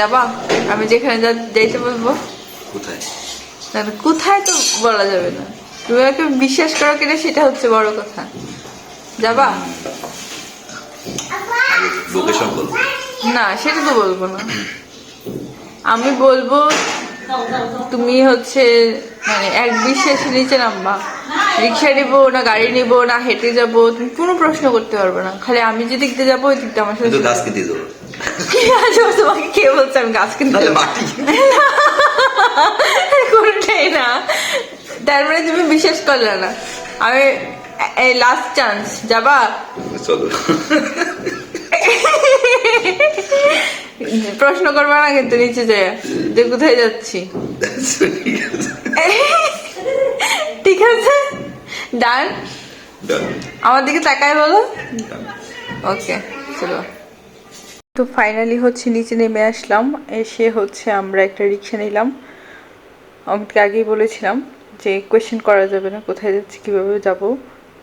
যাবা? আমি যেখানে যাইতে বলব। কোথায়? না, কোথায় তো বলা যাবে না। তুমি আমাকে বিশ্বাস করো কিনা সেটা হচ্ছে বড় কথা। যাবা? লোকেশন না সেটা তো বলব না। আমি বলব তুমি হচ্ছে মানে এক বিশ্বাসে নিচে নামবা। রিক্সা নিবো না গাড়ি নিবো না হেঁটে যাব তুমি কোনো প্রশ্ন করতে পারবে না। খালি আমি যে দিকতে যাব ওই দিকটা আমার সাথে কি আছে তোমাকে? বলছে আমি গাছ কিনতে মাটি কোনটাই না তার মানে তুমি বিশ্বাস করলে না। আমি এই লাস্ট চান্স যাবা? চলো। প্রশ্ন করবা না কিন্তু নিচে যায় যে কোথায় যাচ্ছি? ঠিক আছে? ডান আমার দিকে তাকায় বলো। ওকে চলো। তো ফাইনালি হচ্ছে নিচে নেমে আসলাম এসে হচ্ছে আমরা একটা রিক্সা নিলাম। আমাকে আগেই বলেছিলাম যে কোয়েশ্চেন করা যাবে না কোথায় যাচ্ছি কীভাবে যাব।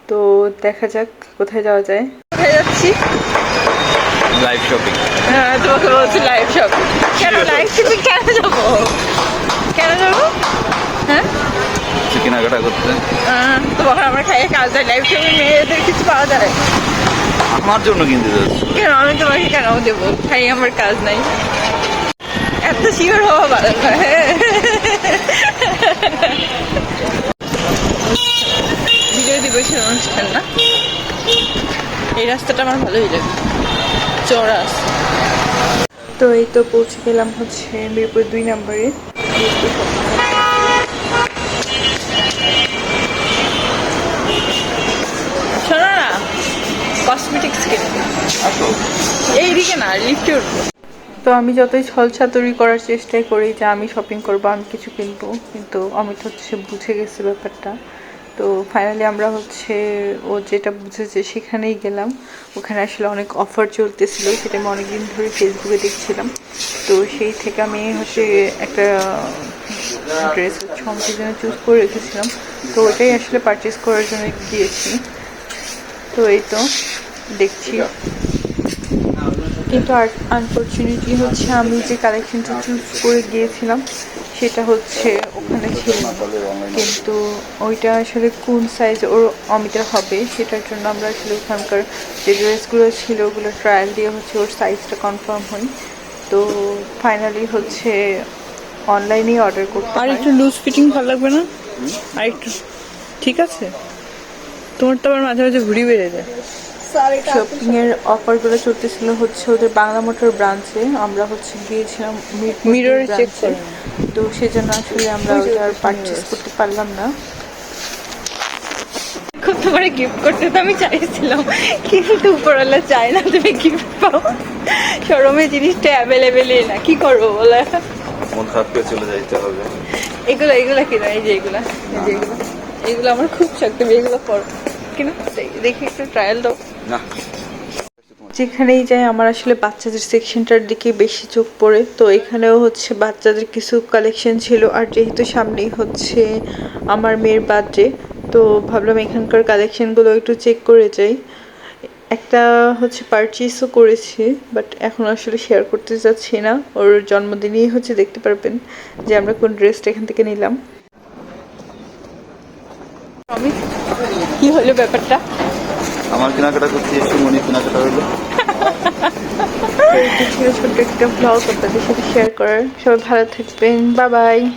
তো দেখা যাক কোথায় যাওয়া যায়। কোথায় যাচ্ছি? লাইভ শপিং হ্যাঁ তোমাকে বলছি লাইভ শপিং কেন লাইভ শপিং কেন যাব? কেন যাব? হ্যাঁ? কেনাকাটা করতে। তোমাকে আমরা খাইয়ে কাজ দেয় লাইভ শপিং মেয়েদের কিছু পাওয়া যায়। আমার জন্য কিনতে যাচ্ছি? কেন? আমি তোমাকে কেন দেবো? খাই আমার কাজ নাই। এত শিওর হওয়া ভালো বিজয় দিবসের অনুষ্ঠান না? এই রাস্তাটা আমার ভালোই লাগে। চড়া তো এই তো পৌঁছে গেলাম হচ্ছে মিরপুর দুই নম্বরে। এইদিকে না লিফটে উঠবো। তো আমি যতই ছল ছাতুরি করার চেষ্টাই করি যে আমি শপিং করব আমি কিছু কিনবো কিন্তু অমিত হচ্ছে বুঝে গেছে ব্যাপারটা। তো ফাইনালি আমরা হচ্ছে ও যেটা বুঝেছে সেখানেই গেলাম। ওখানে আসলে অনেক অফার চলতেছিল সেটা আমি অনেকদিন ধরে ফেসবুকে দেখছিলাম। তো সেই থেকে আমি হচ্ছে একটা ড্রেস হচ্ছে অমিতের জন্য চুজ করে রেখেছিলাম। তো ওটাই আসলে পারচেস করার জন্য গিয়েছি। তো এই তো। দেখছি। কিন্তু আর আনফর্চুনেটলি হচ্ছে আমি যে কালেকশনটা চুজ করে গিয়েছিলাম সেটা হচ্ছে ওখানে ছিল কিন্তু ওইটা আসলে কোন সাইজ ওর অমিতার হবে সেটার জন্য আমরা আসলে ওখানকার যে ড্রেসগুলো ছিল ওগুলো ট্রায়াল দিয়ে হচ্ছে ওর সাইজটা কনফার্ম হই। তো ফাইনালি হচ্ছে অনলাইনেই অর্ডার করতে আর একটু লুজ ফিটিং ভালো লাগবে না? আর একটু ঠিক আছে। তোমার তো আবার মাঝে মাঝে ঘুরি বেড়ে যায়। শপিং এর অফারগুলো চলতেছিল হচ্ছে ওদের বাংলা মোটর ব্রাঞ্চে আমরা হচ্ছে গিয়েছিলাম মিররে চেক করে। তো সেজন্য আসলে আমরা ওটা আর পারচেস করতে পারলাম না। তোমার গিফট করতে তো আমি চাইছিলাম। কিন্তু উপরওয়ালা চাই না তুমি গিফট পাও। শোরুমে জিনিসটা অ্যাভেলেবেলই না। কি করব বলে? মন খারাপ করে চলে যাইতে হবে। এগুলো এগুলো কিনা এই যে এগুলা এই যে এগুলো। এগুলো আমার খুব শখ তুমি এগুলো করো কিনা? দেখি একটু ট্রায়াল দাও। না। যেখানেই যাই আমার আসলে বাচ্চাদের সেকশনটার দিকে বেশি চোখ পড়ে। তো এখানেও হচ্ছে বাচ্চাদের কিছু কালেকশন ছিল। আর যেহেতু সামনেই হচ্ছে আমার মেয়ের বার্থডে তো ভাবলাম এখানকার কালেকশনগুলো একটু চেক করে যাই। একটা হচ্ছে পারচেসও করেছি বাট এখন আসলে শেয়ার করতে যাচ্ছি না। ওর জন্মদিনেই হচ্ছে দেখতে পারবেন যে আমরা কোন ড্রেসটা এখান থেকে নিলাম। কি হলো ব্যাপারটা? আমার কেনাকাটা করতে এসে মনে কেনাকাটা হলো। ছোট্ট একটা ব্লগ আপনাদের সাথে শেয়ার করার। সবাই ভালো থাকবেন। Bye bye